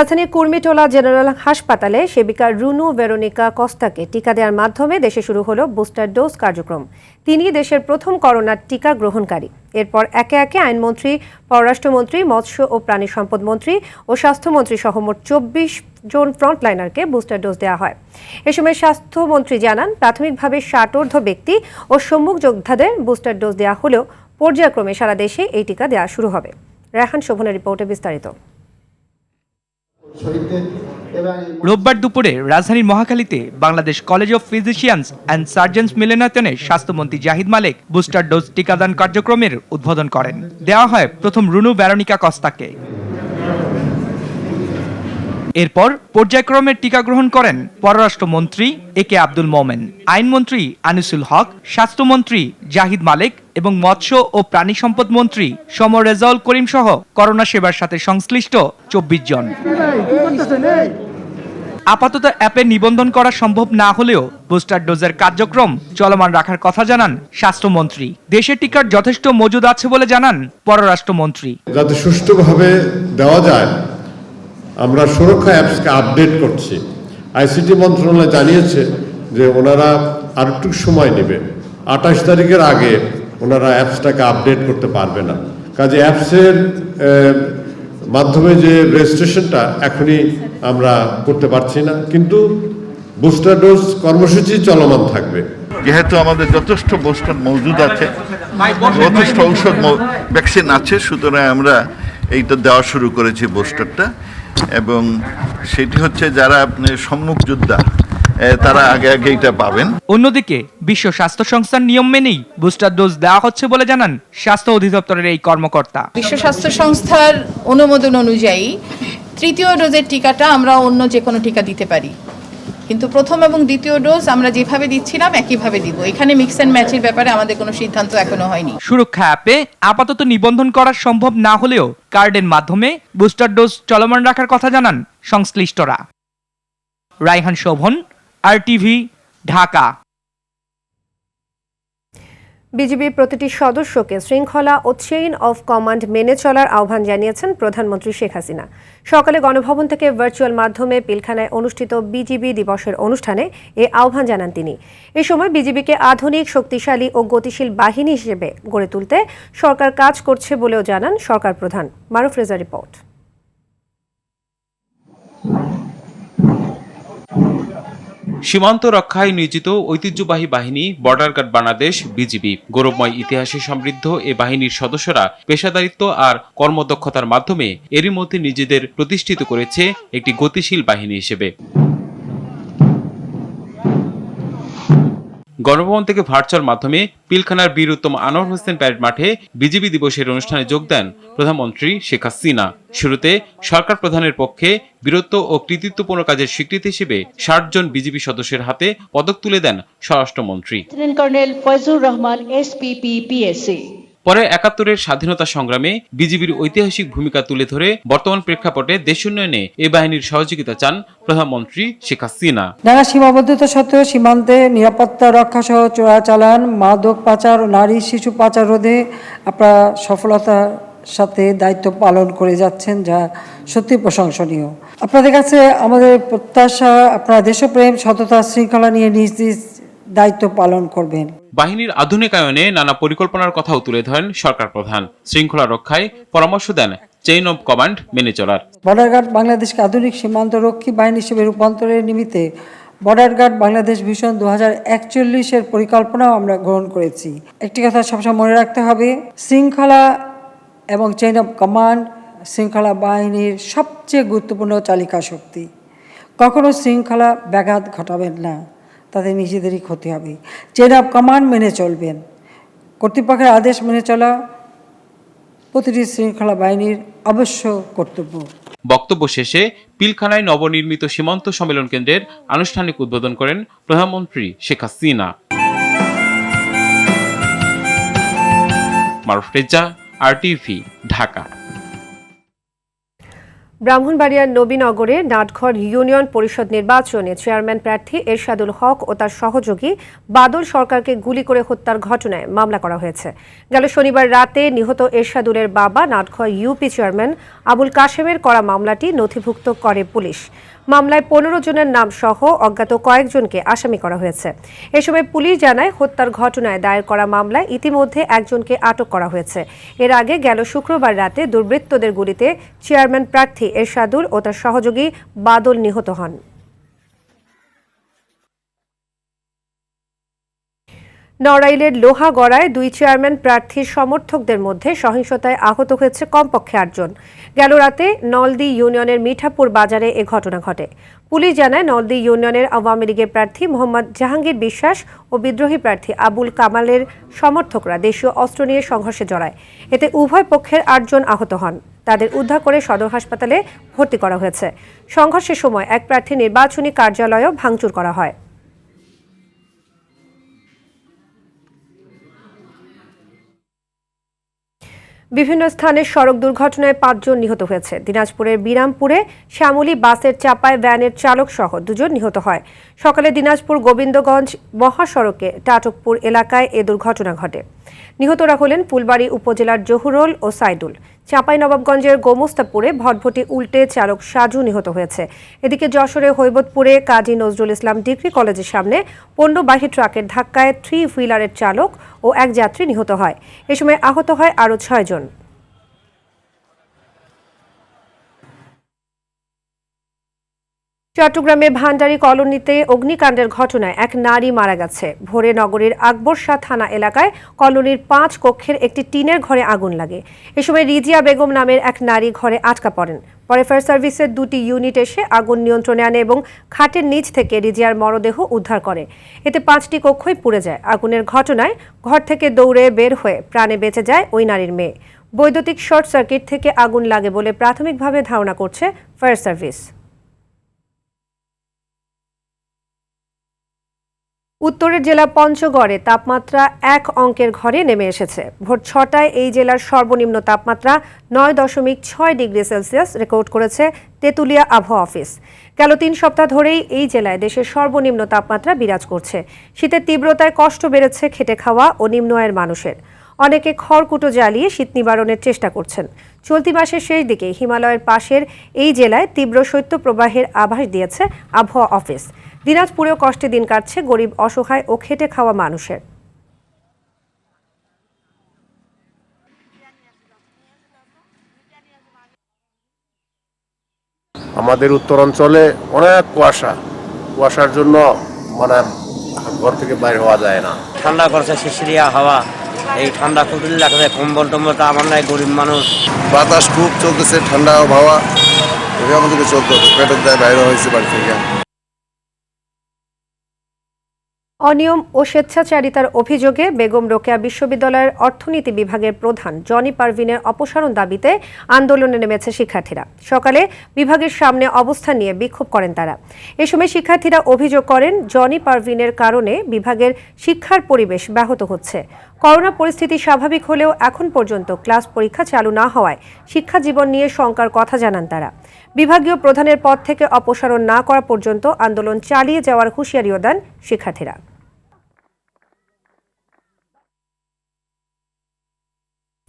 রাজধানীর কুর্মিটোলা জেনারেল হাসপাতালে সেবিকা রুনু ভেরোনিকা কস্তাকে টিকা দেওয়ার মাধ্যমে দেশে শুরু হলো বুস্টার ডোজ কার্যক্রম। তিনি দেশের প্রথম করোনার টিকা গ্রহণকারী। এরপর একে একে আইনমন্ত্রী, পররাষ্ট্রমন্ত্রী, মৎস্য ও প্রাণী সম্পদ মন্ত্রী ও স্বাস্থ্যমন্ত্রী সহ মোট চব্বিশ জন ফ্রন্টলাইনারকে বুস্টার ডোজ দেওয়া হয়। এ সময় স্বাস্থ্যমন্ত্রী জানান, প্রাথমিকভাবে ষাটোর্ধ্ব ব্যক্তি ও সম্মুখ যোদ্ধাদের বুস্টার ডোজ দেওয়া হলেও পর্যায়ক্রমে সারা দেশে এই টিকা দেওয়া শুরু হবে। রেহান শোভনের রিপোর্টে বিস্তারিত। রোববার দুপুরে রাজধানীর মহাখালীতে Bangladesh College of Physicians and Surgeons মিলনায়তনে স্বাস্থ্যমন্ত্রী জাহিদ মালিক বুস্টার ডোজ টিকাদান কার্যক্রমের উদ্বোধন করেন। দেওয়া হয় প্রথম রুনু ব্যারনিকা কস্তাকে। এরপর পর্যায়ক্রমে টিকা গ্রহণ করেন পররাষ্ট্রমন্ত্রী এ কে আব্দুল মোমেন, আইনমন্ত্রী আনিসুল হক, স্বাস্থ্যমন্ত্রী জাহিদ মালেক এবং মৎস্য ও প্রাণী সম্পদ মন্ত্রী সমর রেজাউল করিম সহ করোনা সেবার সাথে সংশ্লিষ্ট চব্বিশ জন। আপাতত অ্যাপে নিবন্ধন করা সম্ভব না হলেও বুস্টার ডোজের কার্যক্রম চলমান রাখার কথা জানান স্বাস্থ্যমন্ত্রী। দেশে টিকার যথেষ্ট মজুদ আছে বলে জানান পররাষ্ট্রমন্ত্রী। যাতে সুষ্ঠুভাবে দেওয়া যায় আমরা সুরক্ষা অ্যাপসকে আপডেট করছি। আইসিটি মন্ত্রণালয় জানিয়েছে যে ওনারা আর একটু সময় নেবে। আঠাশ তারিখের আগে ওনারা অ্যাপসটাকে আপডেট করতে পারবে না। কাজে অ্যাপসের মাধ্যমে যে রেজিস্ট্রেশনটা এখনই আমরা করতে পারছি না। কিন্তু বুস্টার ডোজ কর্মসূচি চলমান থাকবে। যেহেতু আমাদের যথেষ্ট বুস্টার মজুদ আছে, যথেষ্ট ঔষধ ভ্যাকসিন আছে, সুতরাং আমরা এইটা দেওয়া শুরু করেছি বুস্টারটা এবং সেটি হচ্ছে যারা আপনি সম্মুখ যোদ্ধা তারা আগে আগে এটা পাবেন। অন্যদিকে বিশ্ব স্বাস্থ্য সংস্থার নিয়ম মেনেই বুস্টার ডোজ দেওয়া হচ্ছে বলে জানান স্বাস্থ্য অধিদপ্তরের এই কর্মকর্তা। বিশ্ব স্বাস্থ্য সংস্থার অনুমোদন অনুযায়ী তৃতীয় ডোজের টিকাটা আমরা অন্য যে কোনো টিকা দিতে পারি। কিন্তু প্রথম এবং দ্বিতীয় ডোজ আমরা যেভাবে দিচ্ছিলাম, একইভাবে দিব। এখানে মিক্স অ্যান্ড ম্যাচের ব্যাপারে আমাদের কোনো সিদ্ধান্ত এখনও হয়নি। সুরক্ষা অ্যাপে আপাতত নিবন্ধন করা সম্ভব না হলেও কার্ডের মাধ্যমে বুস্টার ডোজ চলমান রাখার কথা জানান সংশ্লিষ্টরা। Raihan Shovon R TV Dhaka. বিজিবির প্রতিটি সদস্যকে শৃঙ্খলা ও চেইন অফ কমান্ড মেনে চলার আহ্বান জানিয়েছেন প্রধানমন্ত্রী শেখ হাসিনা। সকালে গণভবন থেকে ভার্চুয়াল মাধ্যমে পিলখানায় অনুষ্ঠিত বিজিবি দিবসের অনুষ্ঠানে এ আহ্বান জানান তিনি। এ সময় বিজিবিকে আধুনিক, শক্তিশালী ও গতিশীল বাহিনী হিসেবে গড়ে তুলতে সরকার কাজ করছে বলেও জানান সরকার প্রধান। মারুফ রেজা রিপোর্ট। সীমান্ত রক্ষায় নিয়োজিত ঐতিহ্যবাহী বাহিনী বর্ডার গার্ড বাংলাদেশ, বিজিবি, গৌরবময় ইতিহাসে সমৃদ্ধ এ বাহিনীর সদস্যরা পেশাদারিত্ব আর কর্মদক্ষতার মাধ্যমে এরই মধ্যে নিজেদের প্রতিষ্ঠিত করেছে একটি গতিশীল বাহিনী হিসেবে। গণভবন থেকে ভার্চুয়াল মাধ্যমে পিলখানার বীর উত্তম আনোয়ার হোসেন প্যারেড মাঠে বিজেপি দিবসের অনুষ্ঠানে যোগ দেন প্রধানমন্ত্রী শেখ হাসিনা। শুরুতে সরকার প্রধানের পক্ষে বীরত্ব ও কৃতিত্বপূর্ণ কাজের স্বীকৃতি হিসেবে ষাট জন বিজেপি সদস্যের হাতে পদক তুলে দেন স্বরাষ্ট্রমন্ত্রী। Colonel Foyzur Rahman SPP PSC পরে একাত্তরের স্বাধীনতা সংগ্রামে বিজিবির ঐতিহাসিক ভূমিকা তুলে ধরে বর্তমান প্রেক্ষাপটে দেশ উন্নয়নে এ বাহিনীর সহযোগিতা চান প্রধানমন্ত্রী শেখ হাসিনা। নানা সীমাবদ্ধতা সত্ত্বেও সীমান্তে নিরাপত্তা রক্ষা সহ চোরাচালান মাদক পাচার নারী শিশু পাচার রোধে আপনারা সফলতার সাথে দায়িত্ব পালন করে যাচ্ছেন, যা সত্যি প্রশংসনীয়। আপনাদের কাছে আমাদের প্রত্যাশা, আপনারা দেশপ্রেম, সততা, শৃঙ্খলা নিয়ে নিজ নিজ দায়িত্ব পালন করবেন। বাহিনীর আধুনিকায়নে নানা পরিকল্পনার কথাও তুলে ধরেন সরকার প্রধান। শৃঙ্খলা রক্ষায় পরামর্শ দেন চেইন অব কমান্ড মেনে চলার। বর্ডার গার্ড বাংলাদেশকে আধুনিক সীমান্ত রক্ষী বাহিনী হিসেবে রূপান্তরের নিমিত্তে বর্ডার গার্ড বাংলাদেশ ভিশন দু হাজার একচল্লিশের পরিকল্পনাও আমরা গ্রহণ করেছি। একটি কথা সবসময় মনে রাখতে হবে শৃঙ্খলা এবং চেইন অব কমান্ড শৃঙ্খলা বাহিনীর সবচেয়ে গুরুত্বপূর্ণ চালিকা শক্তি কখনো শৃঙ্খলা ব্যাঘাত ঘটাবেন না। তাদের নিজেদেরই ক্ষতি হবে। চেইন অফ কমান্ড মেনে চলবেন। কর্তৃপক্ষের আদেশ মেনে চলা প্রতিটি শৃঙ্খলা বাহিনীর অবশ্য কর্তব্য। বক্তব্য শেষে পিলখানায় নবনির্মিত সীমান্ত সম্মেলন কেন্দ্রের আনুষ্ঠানিক উদ্বোধন করেন প্রধানমন্ত্রী শেখ হাসিনা। মারুফ রেজা আর ঢাকা। ব্রাহ্মণবাড়িয়ার নবীনগরে নাটঘর ইউনিয়ন পরিষদ নির্বাচনে চেয়ারম্যান প্রার্থী এরশাদুল হক ও তার সহযোগী বাদল সরকারকে গুলি করে হত্যার ঘটনায় মামলা করা হয়েছে। গেল শনিবার রাতে নিহত এরশাদুলের বাবা নাটঘর ইউপি চেয়ারম্যান আবুল কাশেমের করা মামলাটি নথিভুক্ত করে পুলিশ। মামলায় পনেরো জনের নাম সহ অজ্ঞাত কয়েকজনকে আসামি করা হয়েছে। এ সময় পুলিশ জানায়, হত্যার ঘটনায় দায়ের করা মামলায় ইতিমধ্যে একজনকে আটক করা হয়েছে। এর আগে গেল শুক্রবার রাতে দুর্বৃত্তদের গুলিতে চেয়ারম্যান প্রার্থী এরশাদুল ও তার সহযোগী বাদল নিহত হন। নড়াইলের লোহাগড়ায় দুই চেয়ারম্যান প্রার্থীর সমর্থকদের মধ্যে সহিংসতায় আহত হয়েছে কমপক্ষে আটজন। গেল রাতে নলদি ইউনিয়নের মিঠাপুর বাজারে এ ঘটনা ঘটে। পুলিশ জানায়, নলদি ইউনিয়নের আওয়ামী লীগের প্রার্থী মোহাম্মদ জাহাঙ্গীর বিশ্বাস ও বিদ্রোহী প্রার্থী আবুল কামালের সমর্থকরা দেশীয় অস্ত্র নিয়ে সংঘর্ষে জড়ায়। এতে উভয় পক্ষের আটজন আহত হন। তাদের উদ্ধার করে সদর হাসপাতালে ভর্তি করা হয়েছে। সংঘর্ষের সময় এক প্রার্থী নির্বাচনী কার্যালয়ও ভাঙচুর করা হয়। বিভিন্ন স্থানে সড়ক দুর্ঘটনায় পাঁচজন নিহত হয়েছে। দিনাজপুরের বিরামপুরে শ্যামলী বাসের চাপায় ভ্যানের চালক সহ দুজন নিহত হয়। সকালে দিনাজপুর গোবিন্দগঞ্জ মহাসড়কে টাটকপুর এলাকায় এ দুর্ঘটনা ঘটে। নিহতরা হলেন ফুলবাড়ী উপজেলার জহুরুল ও সাইদুল। চাপাই নবাবগঞ্জের গোমস্তাপুরে ভটভটি উল্টে চালক সাজু নিহত হয়েছে। এদিকে যশোরে হৈবতপুরে কাজী নজরুল ইসলাম ডিগ্রি কলেজের সামনে পণ্যবাহী ট্রাকের ধাক্কায় থ্রি হুইলারের চালক ও এক যাত্রী নিহত হয়। এ সময় আহত হয় আরও ছয়জন চট্টগ্রামে ভান্ডারী কলোনিতে অগ্নিকাণ্ডের ঘটনায় এক নারী মারা গেছে। ভোরে নগরীর আকবর শাহ থানা এলাকায় কলোনির পাঁচ কক্ষের একটি টিনের ঘরে আগুন লাগে। এ সময় রিজিয়া বেগম নামের এক নারী ঘরে আটকা পড়েন। পরে ফায়ার সার্ভিসের দুটি ইউনিট এসে আগুন নিয়ন্ত্রণে আনে এবং খাটের নিচ থেকে রিজিয়ার মরদেহ উদ্ধার করে। এতে পাঁচটি কক্ষই পুড়ে যায়। আগুনের ঘটনায় ঘর থেকে দৌড়ে বের হয়ে প্রাণে বেঁচে যায় ওই নারীর মেয়ে। বৈদ্যুতিক শর্ট সার্কিট থেকে আগুন লাগে বলে প্রাথমিকভাবে ধারণা করছে ফায়ার সার্ভিস। উত্তরের জেলা পঞ্চগড়ে তাপমাত্রা এক অঙ্কের ঘরে নেমে এসেছে। ভোর ছটায় এই জেলার সর্বনিম্ন তাপমাত্রা নয় দশমিক ছয় ডিগ্রি সেলসিয়াস রেকর্ড করেছে তেঁতুলিয়া আবহাওয়া অফিস। গেল তিন সপ্তাহ ধরেই এই জেলায় দেশের সর্বনিম্ন তাপমাত্রা বিরাজ করছে। শীতের তীব্রতায় কষ্ট বেড়েছে খেটে খাওয়া ও নিম্ন আয়ের মানুষের। অনেকে খড়কুটো জ্বালিয়ে শীত নিবারণের চেষ্টা করছেন। চলতি মাসের শেষ দিকে হিমালয়ের পাশের এই জেলায় তীব্র শৈত্যপ্রবাহের আভাস দিয়েছে আবহাওয়া অফিস। দিনাজপুরেও কষ্টে দিন কাটছে গরিব অসহায় ও খেটে খাওয়া মানুষের। আমাদের উত্তর অঞ্চলে অনেক কুয়াশা। কুয়াশার জন্য মানে ঘর থেকে বাইরে হওয়া যায় না। ঠান্ডা করছে শিশিরিয়া হাওয়া। এই ঠান্ডা খুব লাগছে কম্বল টম্বল তো আমার নাই গরিব মানুষ। বাতাস খুব চলতেছে ঠান্ডা হাওয়া এভাবে আমাদেরকে চলতে হবে পেটের দায় বাইরে হয়েছে বাড়ি থেকে। অনিয়ম ও স্বেচ্ছাচারিতার অভিযোগে বেগম রোকেয়া বিশ্ববিদ্যালয়ের অর্থনীতি বিভাগের প্রধান জনি পারভিনের অপসারণ দাবিতে আন্দোলনে নেমেছে শিক্ষার্থীরা। সকালে বিভাগের সামনে অবস্থান নিয়ে বিক্ষোভ করেন তারা। এ সময় শিক্ষার্থীরা অভিযোগ করেন, জনি পারভিনের কারণে বিভাগের শিক্ষার পরিবেশ ব্যাহত হচ্ছে। করোনা পরিস্থিতি স্বাভাবিক হলেও এখন পর্যন্ত ক্লাস পরীক্ষা চালু না হওয়ায় শিক্ষা জীবন নিয়ে শঙ্কার কথা জানান তারা। বিভাগীয় প্রধানের পদ থেকে অপসারণ না করা পর্যন্ত আন্দোলন চালিয়ে যাওয়ার হুঁশিয়ারিও দেন শিক্ষার্থীরা।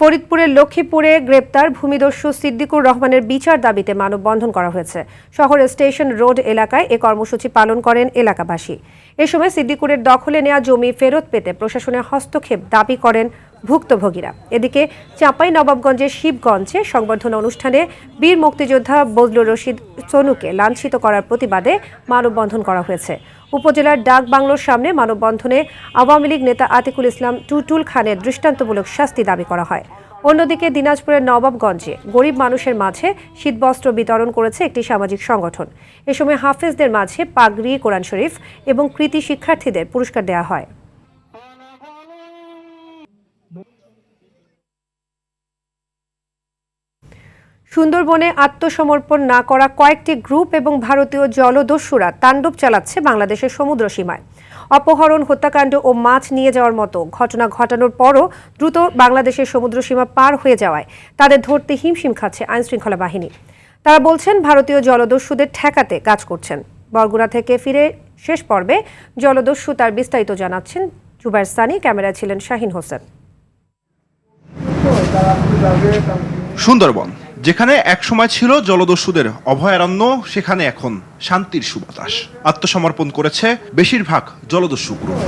ফরিদপুরের লক্ষ্মীপুরে গ্রেপ্তার ভূমিদস্যু সিদ্দিকুর রহমানের বিচার দাবিতে মানববন্ধন করা হয়েছে। শহরের স্টেশন রোড এলাকায় এ কর্মসূচি পালন করেন এলাকাবাসী। এ সময় সিদ্দিকুরের দখলে নেওয়া জমি ফেরত পেতে প্রশাসনের হস্তক্ষেপ দাবি করেন ভুক্তভোগীরা। এদিকে চাঁপাই নবাবগঞ্জের শিবগঞ্জে সংবর্ধনা অনুষ্ঠানে বীর মুক্তিযোদ্ধা বজলুর রশিদ সোনুকে লাঞ্ছিত করার প্রতিবাদে মানববন্ধন করা হয়েছে। উপজেলার ডাক বাংলোর সামনে মানববন্ধনে আওয়ামী লীগ নেতা আতিকুল ইসলাম টুটুল খানের দৃষ্টান্তমূলক শাস্তি দাবি করা হয়। অন্যদিকে দিনাজপুরের নবাবগঞ্জে গরিব মানুষের মাঝে শীতবস্ত্র বিতরণ করেছে একটি সামাজিক সংগঠন। এ সময় হাফেজদের মাঝে পাগড়ি, কোরআন শরীফ এবং কৃতি শিক্ষার্থীদের পুরস্কার দেওয়া হয়। সুন্দরবনে আত্মসমর্পণ না করা কয়েকটি গ্রুপ এবং ভারতীয় জলদস্যুরা তাণ্ডব চালাচ্ছে বাংলাদেশের সমুদ্র সীমায়। অপহরণ, হত্যাকাণ্ড ও মাছ নিয়ে যাওয়ার মতো ঘটনা ঘটানোর পরও দ্রুত বাংলাদেশের সমুদ্র সীমা পার হয়ে যাওয়ায় তাদের ধরতে হিমশিম খাচ্ছে আইনশৃঙ্খলা বাহিনী। তারা বলছেন, ভারতীয় জলদস্যুদের ঠেকাতে কাজ করছেন। বরগুনা থেকে ফিরে শেষ পর্বে জলদস্যু তার বিস্তারিত জানাচ্ছেন জুবাইর সানি ক্যামেরা ছিলেন শাহিন হোসেন। সুন্দরবন। যেখানে একসময় ছিল জলদস্যুদের অভয়ারণ্য, সেখানে এখন শান্তির সুবাতাস। আত্মসমর্পণ করেছে বেশিরভাগ জলদস্যু গ্রুপ।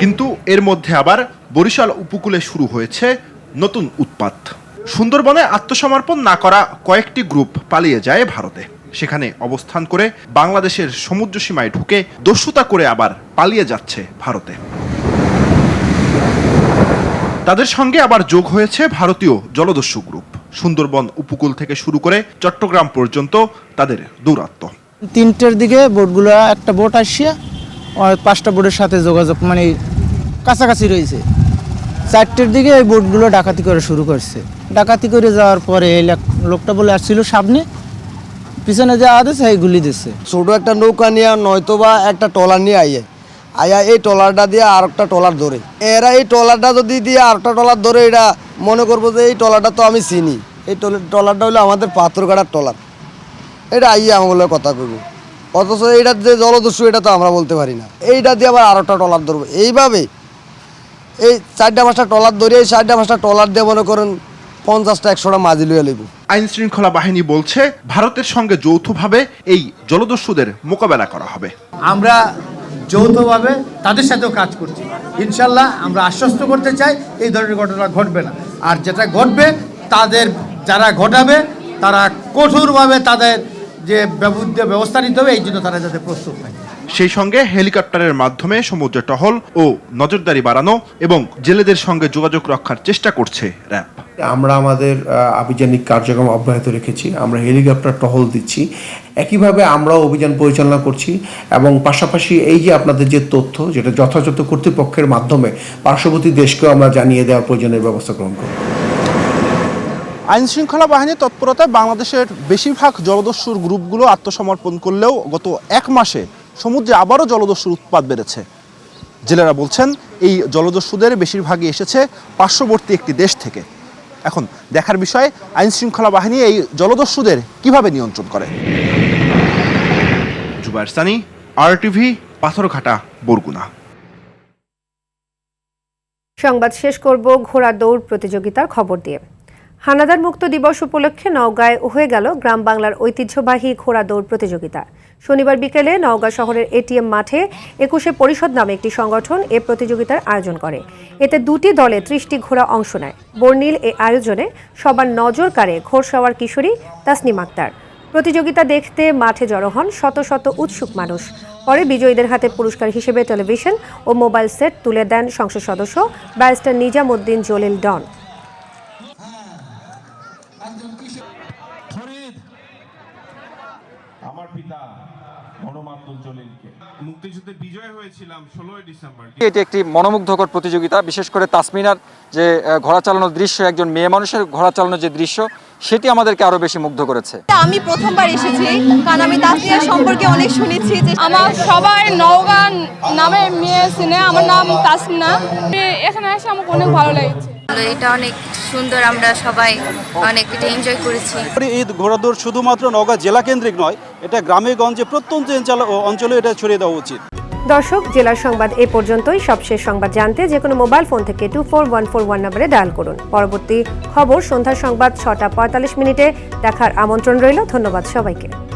কিন্তু এর মধ্যে আবার বরিশাল উপকূলে শুরু হয়েছে নতুন উৎপাত। সুন্দরবনে আত্মসমর্পণ না করা কয়েকটি গ্রুপ পালিয়ে যায় ভারতে। সেখানে অবস্থান করে বাংলাদেশের সমুদ্র সীমায় ঢুকে দস্যুতা করে আবার পালিয়ে যাচ্ছে ভারতে। তাদের সঙ্গে আবার যোগ হয়েছে ভারতীয় জলদস্যু গ্রুপ। সুন্দরবন উপকূল থেকে শুরু করে চট্টগ্রাম পর্যন্ত তাদের দৌরাত্ম্য। তিনটের দিকে বোটগুলো একটা বোট আসিয়া পাঁচটা বোটের সাথে যোগাযোগ মানে কাছাকাছি রয়েছে। চারটের দিকে এই বোটগুলো ডাকাতি করে শুরু করছে। ডাকাতি করে যাওয়ার পরে এই লোকটা বলে আসছিল সামনে পিছনে যা আদেশ এই গুলি দিচ্ছে ছোট একটা নৌকা নিয়ে নয়তো বা একটা টলার নিয়ে আইয়ে। আয়া এই টলারটা দিয়ে আর একটা টলার ধরে। এরা এই টলারটা যদি দিয়ে আর একটা টলার ধরে এটা মনে করব যে এই টলারটা তো আমি চিনি। এই টলারটা হলো আমাদের পাথরগাড়ার টলার এটা আইয়া আমগুলো কথা কইব। অথচ এইটার যে জলদস্যু এটা তো আমরা বলতে পারি না। এইটা দিয়ে আবার আর একটা টলার ধরবো। এইভাবে এই চারটা পাঁচটা টলার ধরে এই চারটা পাঁচটা টলার দিয়ে মনে করেন পঞ্চাশটা একশোটা মাঝি লুয়ে লইব। আইন শৃঙ্খলা বাহিনী বলছে ভারতের সঙ্গে যৌথভাবে এই জলদস্যুদের মোকাবেলা করা হবে। আমরা যৌথভাবে তাদের সাথেও কাজ করছি। ইনশাল্লাহ আমরা আশ্বস্ত করতে চাই এই ধরনের ঘটনা ঘটবে না। আর যেটা ঘটবে, তাদের যারা ঘটাবে, তারা কঠোরভাবে তাদের যে ব্যবস্থা নিতে হবে, এই জন্য তারা যাতে প্রস্তুত থাকে। সেই সঙ্গে হেলিকপ্টারের মাধ্যমে সমুদ্রে টহল ও নজরদারি বাড়ানো এবং জেলেদের সঙ্গে যোগাযোগ রক্ষার চেষ্টা করছে র্যাব। আমরা আমাদের আভিযানিক কার্যক্রম অব্যাহত রেখেছি। আমরা হেলিকপ্টার টহল দিচ্ছি। একইভাবে আমরাও অভিযান পরিচালনা করছি এবং পাশাপাশি এই যে আপনাদের যে তথ্য যেটা যথাযথ কর্তৃপক্ষের মাধ্যমে পার্শ্ববর্তী দেশকেও আমরা জানিয়ে দেওয়ার প্রয়োজনের ব্যবস্থা গ্রহণ করব। আইন শৃঙ্খলা বাহিনীর তৎপরতায় বাংলাদেশের বেশিরভাগ জলদস্যুর গ্রুপগুলো আত্মসমর্পণ করলেও গত এক মাসে সমুদ্রে আবারও জলদস্যুর উৎপাদ বেড়েছে। জেলেরা বলছেন এই জলদস্যুদের বেশিরভাগই এসেছে পার্শ্ববর্তী একটি দেশ থেকে। এখন দেখার বিষয় আইন শৃঙ্খলা বাহিনী এই জলদস্যুদের কীভাবে নিয়ন্ত্রণ করে? Zubair Sunny R TV Patharghata Barguna. সংবাদ শেষ করব ঘোড়া দৌড় প্রতিযোগিতার খবর দিয়ে। হানাদার মুক্ত দিবস উপলক্ষে নওগাঁয় হয়ে গেল গ্রাম বাংলার ঐতিহ্যবাহী ঘোড়া দৌড় প্রতিযোগিতা। শনিবার বিকেলে নওগাঁ শহরের এটিএম মাঠে একুশে পরিষদ নামে একটি সংগঠন এ প্রতিযোগিতার আয়োজন করে। এতে দুটি দলে ত্রিশটি ঘোড়া অংশ নেয়। বর্ণিল এ আয়োজনে সবার নজর কাড়ে ঘোড়সাওয়ার কিশোরী তাসনিম আক্তার। প্রতিযোগিতা দেখতে মাঠে জড়ো হন শত শত উৎসুক মানুষ। পরে বিজয়ীদের হাতে পুরস্কার হিসেবে টেলিভিশন ও মোবাইল সেট তুলে দেন সংসদ সদস্য ব্যারিস্টার নিজামুদ্দিন জলিল ডন আমার পিতা মরম এটি একটি মনোমুগ্ধকর প্রতিযোগিতা, বিশেষ করে তাসমিনার যে ঘোড়া চালানোর দৃশ্য, একজন মেয়ে মানুষের ঘোড়া চালানোর যে দৃশ্য সেটি আমাদেরকে আরও বেশি মুগ্ধ করেছে। আমি প্রথমবার এসেছি। কারণ আমি তাসনিয়া সম্পর্কে অনেক শুনেছি যে আমার সবাই নওগাঁ নামে মেয়ে সিনে আমার নাম তাসমিনা এখানে এসে আমাকে অনেক ভালো লেগেছে। এটা অনেক সুন্দর আমরা সবাই অনেক এটা এনজয় করেছি। এই ঘোড়াদৌড় শুধুমাত্র নওগাঁ জেলা কেন্দ্রিক নয় এটা গ্রামে গঞ্জে প্রত্যন্ত অঞ্চলে এটা ছড়িয়ে দেওয়া উচিত। দর্শক, জেলার সংবাদ এ পর্যন্তই। সবশেষ সংবাদ জানতে যে কোনো মোবাইল ফোন থেকে two four one four one নম্বরে ডায়াল করুন। পরবর্তী খবর সন্ধ্যার সংবাদ ছটা পঁয়তাল্লিশ মিনিটে। দেখার আমন্ত্রণ রইল। ধন্যবাদ সবাইকে।